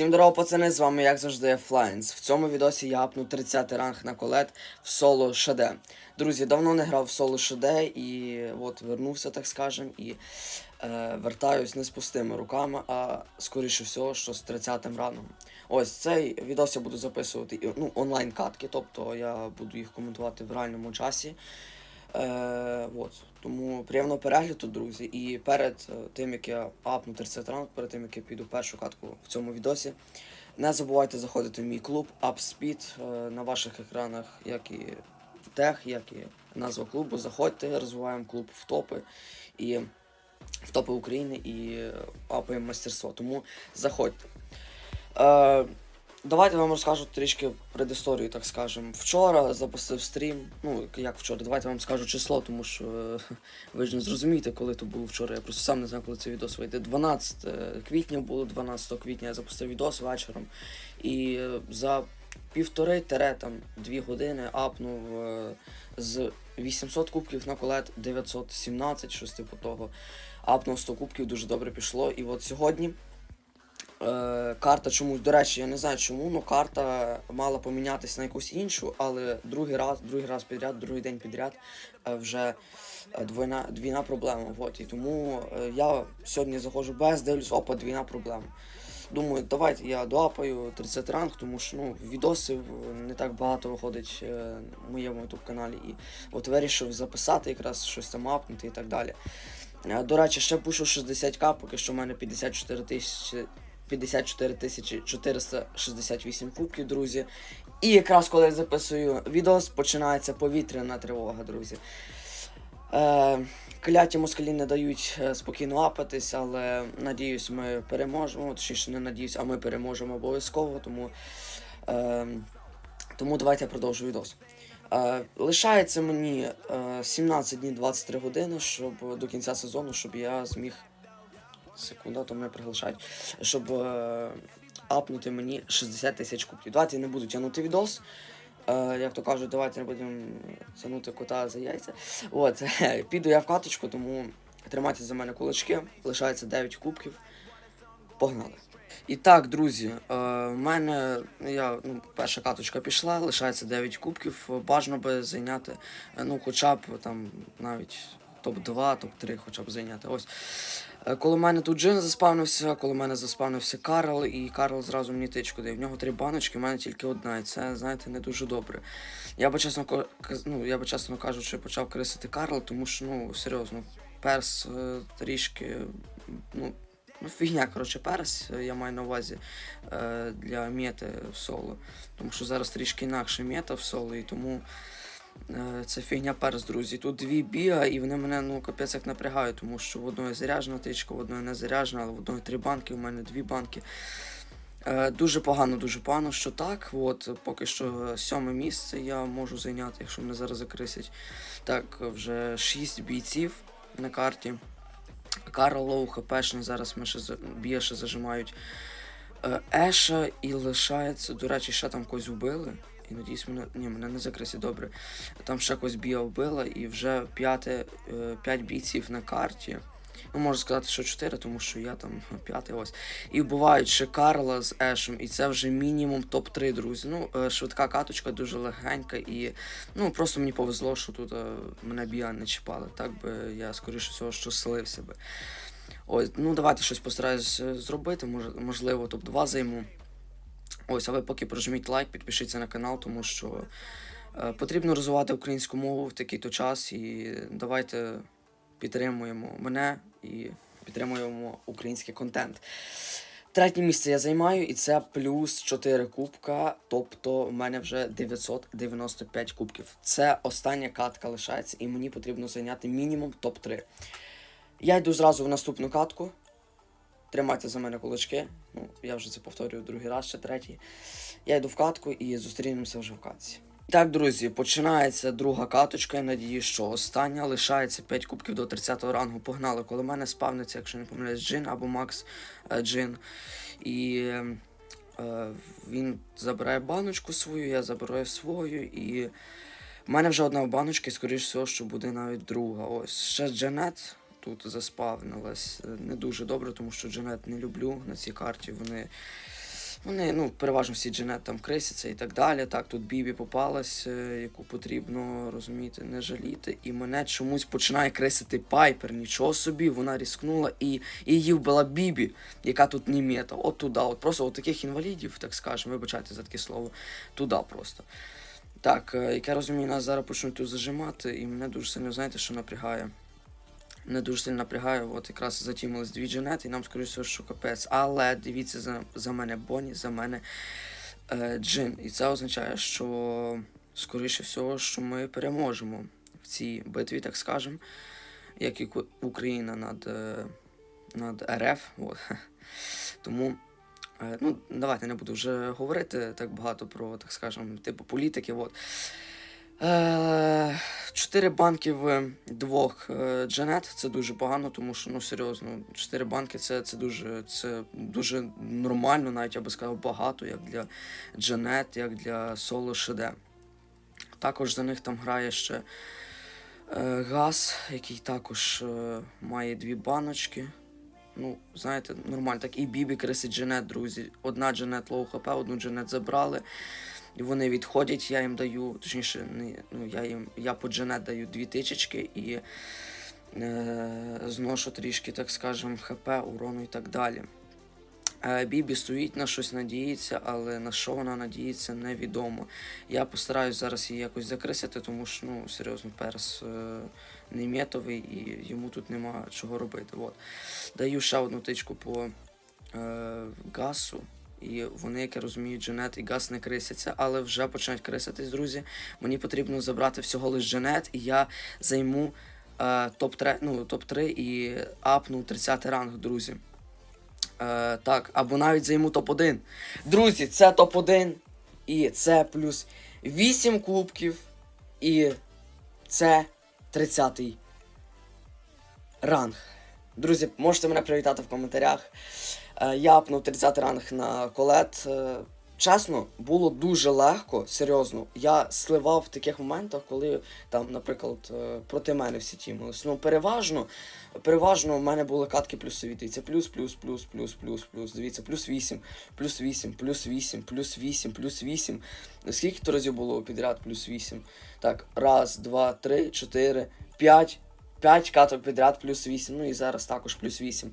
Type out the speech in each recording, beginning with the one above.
Всім здорово, пацани, з вами як завжди Флайнс. В цьому відосі я апну 30 ранг на колет в соло ШД. Друзі, давно не грав в соло ШД і от вернувся, так скажем, і е, вертаюсь не з пустими руками, а скоріше всього, що з 30 рангом. Ось цей відос я буду записувати ну, онлайн катки, тобто я буду їх коментувати в реальному часі. Е, от. Тому приємного перегляду, друзі. І перед е, тим, як я апну 30 ранг, перед тим, як я піду першу катку в цьому відосі, не забувайте заходити в мій клуб UpSpeed е, на ваших екранах, як і тех, як і назва клубу. Заходьте, розвиваємо клуб в топи і в топи України і апаємо мастерство. Тому заходьте. Е, Давайте вам розкажу трішки предісторію, так скажем. Вчора запустив стрім. Ну, як вчора, давайте вам скажу число, тому що е, ви ж не зрозумієте, коли то було вчора. Я просто сам не знаю, коли цей відос вийде. 12 квітня було, 12 квітня я запустив відос вечором. І е, за півтори тере там дві години апнув е, з 800 кубків на колет 917, щось типу того. Апнув 100 кубків, дуже добре пішло. І от сьогодні. Е, карта чомусь, до речі, я не знаю чому, але карта мала помінятися на якусь іншу, але другий раз, другий раз підряд, другий день підряд е, вже е, двойна, двійна проблема. От, і тому я сьогодні заходжу без, дивлюсь, опа, двійна проблема. Думаю, давайте я доапаю 30 ранг, тому що ну, відосів не так багато виходить в моєму youtube каналі. І от вирішив записати якраз щось там апнути і так далі. До речі, ще пишу 60к, поки що в мене 54 тисячі 54 тисячі 468 кубків, друзі. І якраз коли я записую відос, починається повітряна тривога, друзі. Е, кляті москалі не дають е, спокійно апатись, але надіюсь, ми переможемо. Точніше, не надіюсь, а ми переможемо обов'язково. Тому, е, тому давайте я продовжу відос. Е, лишається мені е, 17 днів 23 години, щоб до кінця сезону, щоб я зміг. Секунда, то мене приглашають. Щоб е, апнути мені 60 тисяч кубків. Давайте не буду тягнути відос. Е, як то кажуть, давайте не будемо тягнути кота за яйця. От, піду я в каточку, тому тримайте за мене кулачки. Лишається 9 кубків. Погнали. І так, друзі, е, в мене я, ну, перша каточка пішла, лишається 9 кубків. Бажано би зайняти, е, ну, хоча б там навіть топ-2, топ-3 хоча б зайняти. Ось. Е, Коли в мене тут Джин заспавнився, коли в мене заспавнився Карл, і Карл зразу мені тичку дає. В нього три баночки, в мене тільки одна, і це, знаєте, не дуже добре. Я би чесно ну, я би чесно кажучи, почав крисити Карл, тому що, ну, серйозно, перс е, трішки, ну, ну, фігня, коротше, перс, е, я маю на увазі для мети в соло. Тому що зараз трішки інакше мета в соло, і тому. Е, Це фігня перс, друзі. Тут дві біга, і вони мене ну капець як напрягають, тому що в одної заряджена тичка, в одної не заряджена, але в одної три банки, в мене дві банки. Е, Дуже погано, дуже погано, що так. От поки що сьоме місце я можу зайняти, якщо мене зараз закрисять. Так, вже шість бійців на карті. Карл Лоу ХПшний, зараз ми ще б'є ще зажимають е, Еша і лишається. До речі, ще там когось вбили. І надіюсь, мене. Ні, мене не закриси добре. Там ще когось бія вбила, і вже п'яте, е, п'ять бійців на карті. Ну, можу сказати, що чотири, тому що я там п'ятий ось. І вбивають ще Карла з Ешем, і це вже мінімум топ-3, друзі. Ну, е, швидка каточка, дуже легенька, і ну просто мені повезло, що тут е, мене бія не чіпали. Так би я скоріше всього щаслився би. Ось, ну давайте щось постараюсь е, зробити, можливо, топ-2 займу. Ось, а ви поки прожміть лайк, підпишіться на канал, тому що е, потрібно розвивати українську мову в такий то час. І давайте підтримуємо мене і підтримуємо український контент. Третє місце я займаю, і це плюс 4 кубка, тобто в мене вже 995 кубків. Це остання катка лишається, і мені потрібно зайняти мінімум топ-3. Я йду зразу в наступну катку. Тримайте за мене кулачки. Ну, я вже це повторюю другий раз, ще третій. Я йду в катку і зустрінемося вже в катці. Так, друзі, починається друга каточка. Я надію, що остання. Лишається 5 кубків до 30-го рангу. Погнали. Коли мене спавниться, якщо не помиляюсь, Джин або Макс е, Джин. І е, він забирає баночку свою, я забираю свою. І в мене вже одна баночка, і скоріш всього, що буде навіть друга. Ось ще Джанет тут заспавнилась. Е, Не дуже добре, тому що Джанет не люблю на цій карті. Вони Вони, ну, переважно всі Дженет там крисяться і так далі. Так, тут Бібі попалась, е, яку потрібно розуміти, не жаліти. І мене чомусь починає крисити Пайпер. Нічого собі, вона різкнула і, і її вбила Бібі, яка тут не мета. От туди, от просто от таких інвалідів, так скажемо, вибачайте за таке слово, туди просто. Так, е, як я розумію, нас зараз почнуть тут зажимати, і мене дуже сильно, знаєте, що напрягає. Мене дуже сильно напрягає, от якраз затімились дві дженети, і нам скоріше що капець. Але дивіться за, за мене Бонні, за мене е, Джин. І це означає, що скоріше всього, що ми переможемо в цій битві, так скажемо, як і Україна над, е, над РФ. От. Тому. е, Ну, давайте не буду вже говорити так багато про, так скажемо, типу політики. От. Е, Чотири банки в двох е, Джанет це дуже погано, тому що ну серйозно, чотири банки це, це дуже це дуже нормально, навіть я би сказав, багато, як для Джанет, як для соло ШД. Також за них там грає ще е, Газ, який також е, має дві баночки. Ну, знаєте, нормально. Так і Бібі крисить Джанет, друзі. Одна Джанет лоу хп, одну Джанет забрали. І вони відходять, я їм даю, точніше, не, ну, я їм я по Джанет даю дві тичечки і е, зношу трішки, так скажем, ХП, урону і так далі. Е, Бібі стоїть на щось надіється, але на що вона надіється, невідомо. Я постараюсь зараз її якось закрисити, тому що ну, серйозно перс е, не метовий і йому тут нема чого робити. От. Даю ще одну тичку по е, гасу. І вони, як я розумію, Джанет і Гас не крисяться, але вже починають криситись, друзі. Мені потрібно забрати всього лиш Джанет, і я займу е, топ-3 ну, топ і апну 30 ранг, друзі. Е, так, або навіть займу топ-1. Друзі, це топ-1. І це плюс 8 кубків. І це 30-й ранг. Друзі, можете мене привітати в коментарях. Е, Я апнув 30 ранг на колет. Е, Чесно, було дуже легко, серйозно. Я сливав в таких моментах, коли там, наприклад, е, проти мене всі тімились. Ну, переважно, переважно в мене були катки плюсові. Дивіться, плюс, плюс, плюс, плюс, плюс, плюс. Дивіться, плюс 8, плюс 8, плюс 8, плюс 8, плюс 8. Скільки то разів було підряд плюс 8? Так, раз, два, три, чотири, п'ять. П'ять каток підряд плюс 8. Ну і зараз також плюс 8.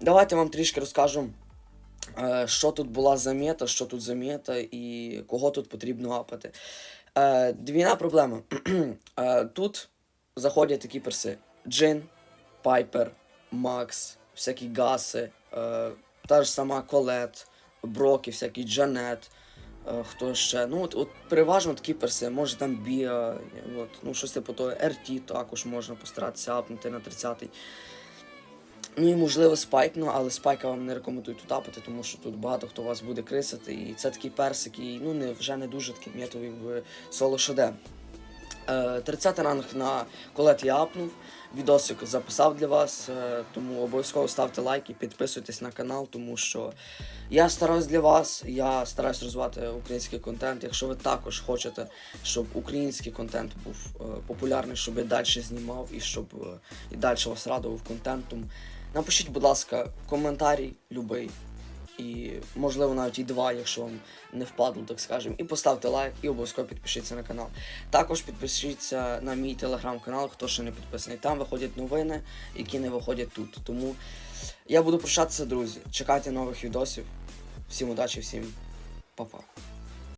Давайте вам трішки розкажу, е, що тут була за мета, що тут за мета і кого тут потрібно апати. Е, Двійна проблема. Е, Тут заходять такі перси: Джин, Пайпер, Макс, всякі гаси, та ж сама Колет, Броки, всякі Джанет. е, Хто ще? Ну, от, от переважно такі перси, може там Біа, от, ну щось типу того, RT також можна постаратися апнути на 30-й. Ну і можливо спайк, ну але спайка вам не рекомендую тут апати, тому що тут багато хто вас буде крисити. І це такий персик, і ну не вже не дуже такий метовий в соло ШД. Е, 30 ранг на колет я апнув. Відосик записав для вас, е, тому обов'язково ставте лайк і підписуйтесь на канал, тому що я стараюсь для вас, я стараюсь розвивати український контент. Якщо ви також хочете, щоб український контент був е, популярний, щоб я далі знімав і щоб е, і далі вас радував контентом, напишіть, будь ласка, коментарій любий. І можливо навіть і два, якщо вам не впадло, так скажемо. І поставте лайк, і обов'язково підпишіться на канал. Також підпишіться на мій телеграм-канал, хто ще не підписаний. Там виходять новини, які не виходять тут. Тому я буду прощатися, друзі. Чекайте нових відосів. Всім удачі, всім па-па.